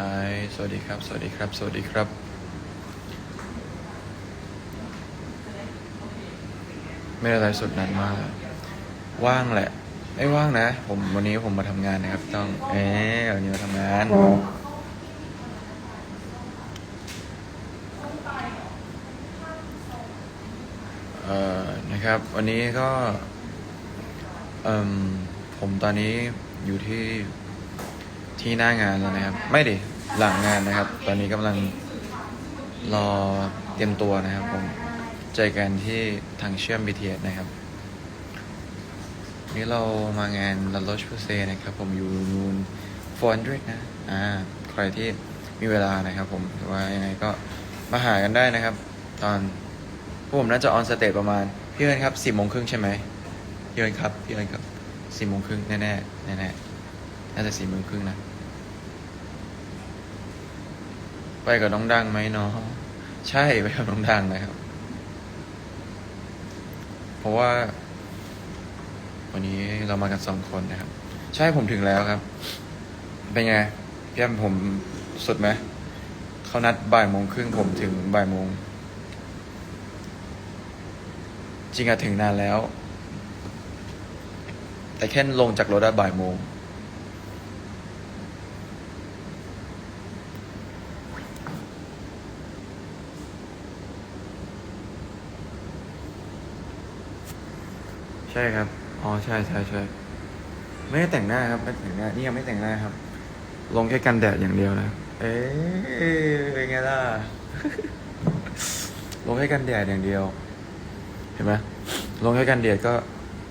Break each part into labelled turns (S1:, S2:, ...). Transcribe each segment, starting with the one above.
S1: Hi สวัสดีครับ สวัสดีครับ สวัสดีครับ ไม่ได้ไลฟ์สดนานมากแล้วว่างแหละ ไม่ว่างนะ ผมวันนี้ผมมาทำงานนะครับ ต้อง เอ๊ะวันนี้มาทำงานเอ่อนะครับ วันนี้ก็เอ่มผมตอนนี้อยู่ที่ที่หน้างานแล้วนะครับ ไม่ดิ หลังงานนะครับ ตอนนี้กำลังรอเตรียมตัวนะครับผมเจอกันที่ทางเชื่อม BTS นะครับ นี่เรามางาน La Roche Posay นะครับ ผมอยู่นูน400นะ อ่า ใครที่มีเวลานะครับผมหรือว่ายังไงก็มาหากันได้นะครับ ตอนพวกผมน่าจะออนสเตจประมาณ พี่เอิญครับสี่โมงครึ่งใช่ไหมพี่เอิญครับพี่เอิญครับสี่โมงครึ่งแน่ๆแน่ๆน่าจะสี่โมงครึ่งนะ ไปกับน้องดังไหมเนาะใช่ไปกับน้องดังนะครับ เพราะว่า วันนี้เรามากันสองคนนะครับ ใช่ผมถึงแล้วครับ เป็นไงพี่แอมผมสุดไหมเขานัดบ่ายโมงครึ่งผมถึงบ่ายโมงจริงอะถึงนานแล้ว แต่แค่ลงจากรถอะบ่ายโมง ช่ครับ อ๋อใช่ใช่ใช่ไม่ได้แต่งหน้าครับไม่แต่งหน้า นี่ยังไม่แต่งหน้าครับ ลงแค่กันแดดอย่างเดียวนะ เอ๊ะเป็นไงล่ะ ลงแค่กันแดดอย่างเดียว เห็นไหมลงแค่กันแดดก็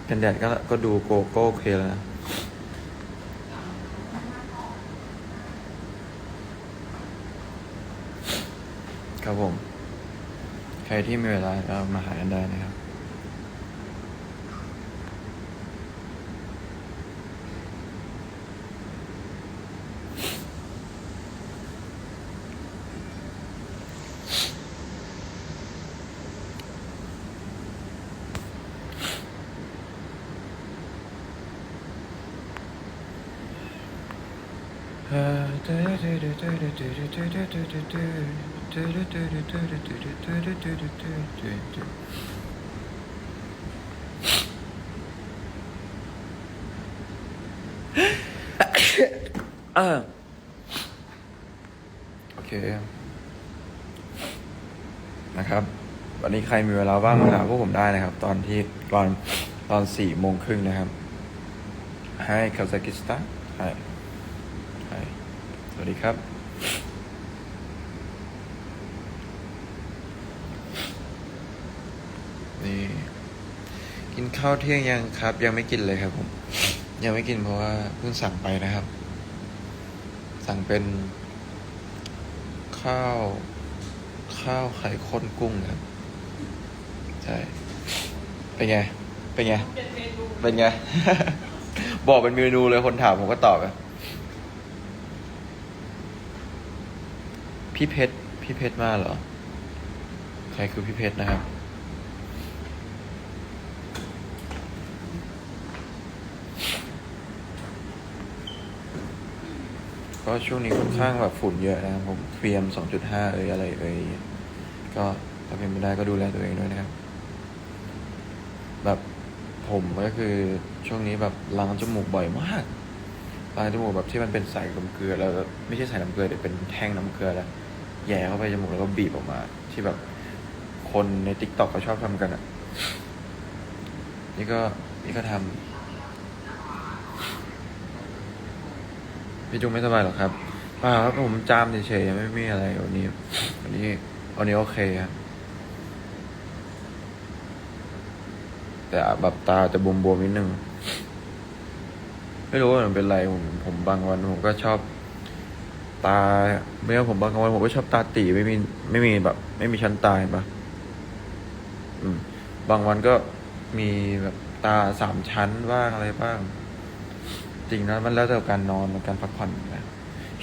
S1: กันแดดก็ก็ดูโกโก้โอเคแล้วนะครับผม ใครที่มีเวลาก็มาหากันได้นะครับ เออ โอเค นะครับ วันนี้ใครมีเวลาว่างมาหาพวกผมได้นะครับ ตอนที่ตอนตอนสี่โมงครึ่งนะครับ ให้คาซักิสถานให้ ดีครับ นี่ กินข้าวเที่ยงยังครับ ยังไม่กินเลยครับผม ยังไม่กินเพราะว่าเพิ่งสั่งไปนะครับ สั่งเป็น ข้าว ข้าวไข่ข้นกุ้งครับ ใช่ เป็นไง เป็นไง เป็นไง บอกเป็นเมนูเลยคนถามผมก็ตอบอะ พี่เพชร พี่เพชรมาเหรอ ใครคือพี่เพชรนะครับ ก็ช่วงนี้ค่อนข้างแบบฝุ่นเยอะนะครับผมเฟียมสองจุดห้าเอ่ยอะไรเอ่ยก็ถ้าเป็นไม่ได้ก็ดูแลตัวเองด้วยนะครับ แบบผมก็คือช่วงนี้แบบล้างจมูกบ่อยมากล้างจมูกแบบที่มันเป็นสายน้ำเกลือแล้วไม่ใช่สายน้ำเกลือแต่เป็นแท่งน้ำเกลือแล้ว แย่เข้าไปจมูกแล้วก็บีบออกมา ที่แบบคนในติ๊กต็อกเขาชอบทำกันอะ นี่ก็นี่ก็ทำพี่จุงไม่สบายหรอครับเปล่าครับผมจามเฉยๆไม่มีอะไรวันนี้วันนี้วันนี้โอเคครับแต่แบบตาจะบวมๆนิดนึง ไม่รู้ว่ามันเป็นไรผมผมบางวันผมก็ชอบ ตาไม่ว่าผมบางวันผมก็ชอบตาตีไม่มีไม่มีแบบ ไม่มีชั้นตาเห็นปะอืม บางวันก็มีแบบตาสามชั้นบ้างอะไรบ้าง จริงนะมันแล้วแต่การนอนการพักผ่อนนะ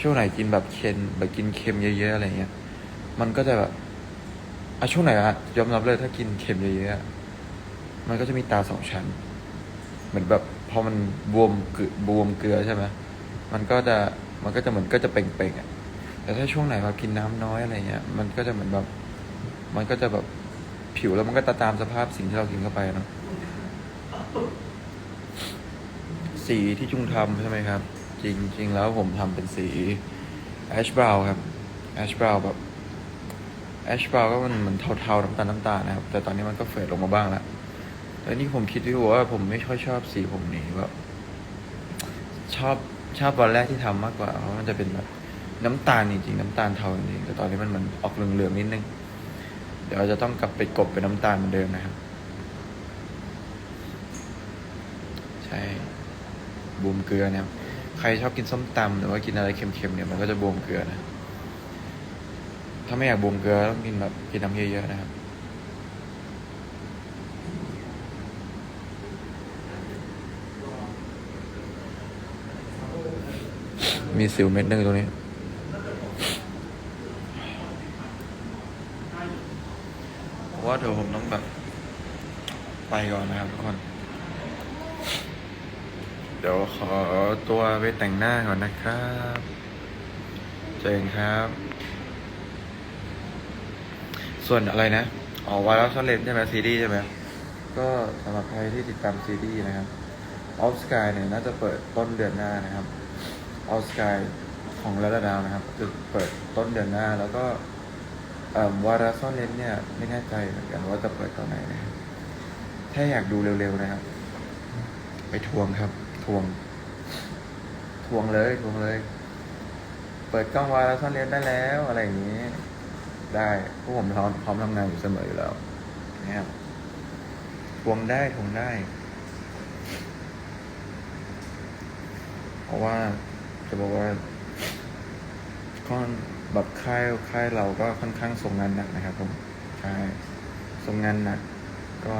S1: ช่วงไหนกินแบบเค็มแบบกินเค็มเยอะๆอะไรเงี้ย มันก็จะแบบอะช่วงไหนอะยอมรับเลยถ้ากินเค็มเยอะๆมันก็จะมีตาสองชั้น เหมือนแบบพอมันบวมเกลือบวมเกลือใช่ไหมมันก็จะ มันก็จะเหมือนก็จะเป่งๆอะแต่ถ้าช่วงไหนแบบกินน้ำน้อยอะไรเงี้ย มันก็จะเหมือนแบบ มันก็จะแบบผิวแล้วมันก็ตามสภาพสิ่งที่เรากินเข้าไปเนาะสีที่จุงทำใช่ไหมครับ จริงจริงแล้วผมทำเป็นสีแอชบราวครับแอชบราวแบบแอชบราวก็มันเหมือนเทาๆน้ำตาลน้ำตาลนะครับ แต่ตอนนี้มันก็เฟดลงมาบ้างแล้วแต่นี่ผมคิดดูว่าผมไม่ค่อยชอบสีผมนี้แบบชอบ ชอบตอนแรกที่ทำมากกว่า เพราะมันจะเป็นแบบน้ำตาลจริงๆน้ำตาลเทาจริงๆแต่ตอนนี้มันเหมันออกเหลืองๆนิดนึง เดี๋ยวจะต้องกลับไปกบเป็นน้ำตาลเหมือนเดิมนะครับ ใช่บวมเกลือเนี่ยใครชอบกินส้มตำหรือว่ากินอะไรเค็มๆเนี่ยมันก็จะบวมเกลือนะ ถ้าไม่อยากบวมเกลือต้องกินแบบกินน้ำเยอะๆนะครับ มีสิวเม็ดนึงตรงนี้ ว่าเดี๋ยวผมต้องแบบ ไปก่อนนะครับทุกคน เดี๋ยวขอตัวไปแต่งหน้าก่อนนะครับ เจนครับ ส่วนอะไรนะอ๋อวาระซ่อนเลนใช่ไหมซีรีใช่ไหมก็สำหรับใครที่ติดตามซีรีนะครับออฟสกายเนี่ยน่าจะเปิดต้นเดือนหน้านะครับ ออฟสกายของระดาวนะครับจะเปิดต้นเดือนหน้า แล้วก็วาระซ่อนเลนเนี่ย ไม่แน่ใจเหมือนกันว่าจะเปิดตอนไหนนะครับถ้าอยากดูเร็วๆนะครับ ไปทวงครับ ทวง ทวงเลยทวงเลย เปิดกล้องวาระซ่อนเลนได้แล้วอะไรอย่างนี้ ได้พวกผมพร้อมพร้อมทำงานอยู่เสมออยู่แล้วนะครับทวงได้ทวงได้ เพราะว่า จะบอกว่าก็แบบค่ายค่ายเราก็ค่อนข้างส่งงานหนักนะครับ ผมใช่ส่งงานหนักก็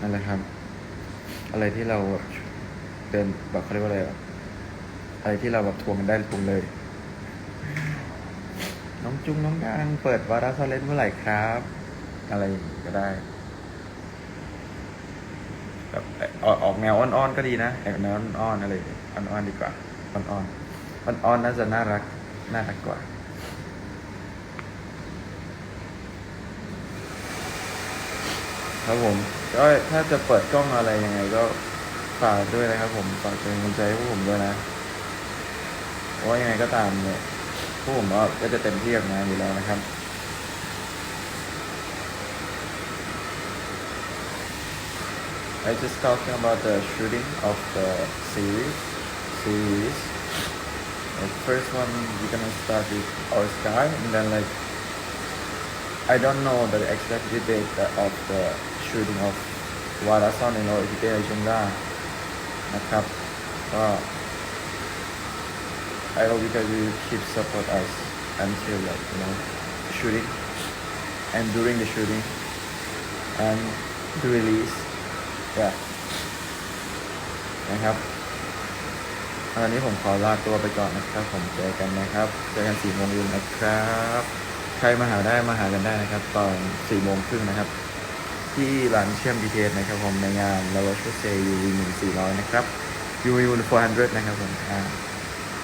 S1: นั่นแหละครับ อะไรที่เราเดินแบบเขาเรียกว่าอะไรอะอะไรที่เราแบบทวงกันได้ทวงเลย น้องจุงน้องดังเปิดวาระซาเลนเมื่อไหร่ครับ อะไรก็ได้ แบบออกแนวอ่อนๆก็ดีนะออกแนวอ่อนๆอะไรอ่อนๆดีกว่าอ่อนๆอ่อนๆน่าจะน่ารักน่ารักกว่าครับผมก็ถ้าจะเปิดกล้องอะไรยังไงก็ฝากด้วยนะครับผมฝากเป็นกำลังใจให้พวกผมด้วยนะเพราะว่ายังไงก็ตามเนี่ยพวกผมก็จะเต็มที่กับงานอยู่แล้วนะครับ I just talking about the shooting of the series. Series. The first one we're gonna start with Our Sky, and then like I don't know the exact date of the shooting of Warasan in or Hite Ajunga นะครับก็ I hope you guys will keep support us until like you know shooting and during the shooting and the release yeah นะครับตอนนี้ผมขอลาตัวไปก่อนนะครับ ผมเจอกันนะครับ เจอกันสี่โมงเย็นนะครับ ใครมาหาได้มาหากันได้นะครับ ตอนสี่โมงครึ่งนะครับ ที่ร้านเชื่อม BTS นะครับผมในงาน l a w a s h u s e u 1 4 0 0นะครับ u u 400นะครับผมอ่า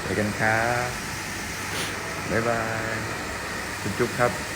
S1: เจอกันครับบ๊ายบายจุ๊บครับ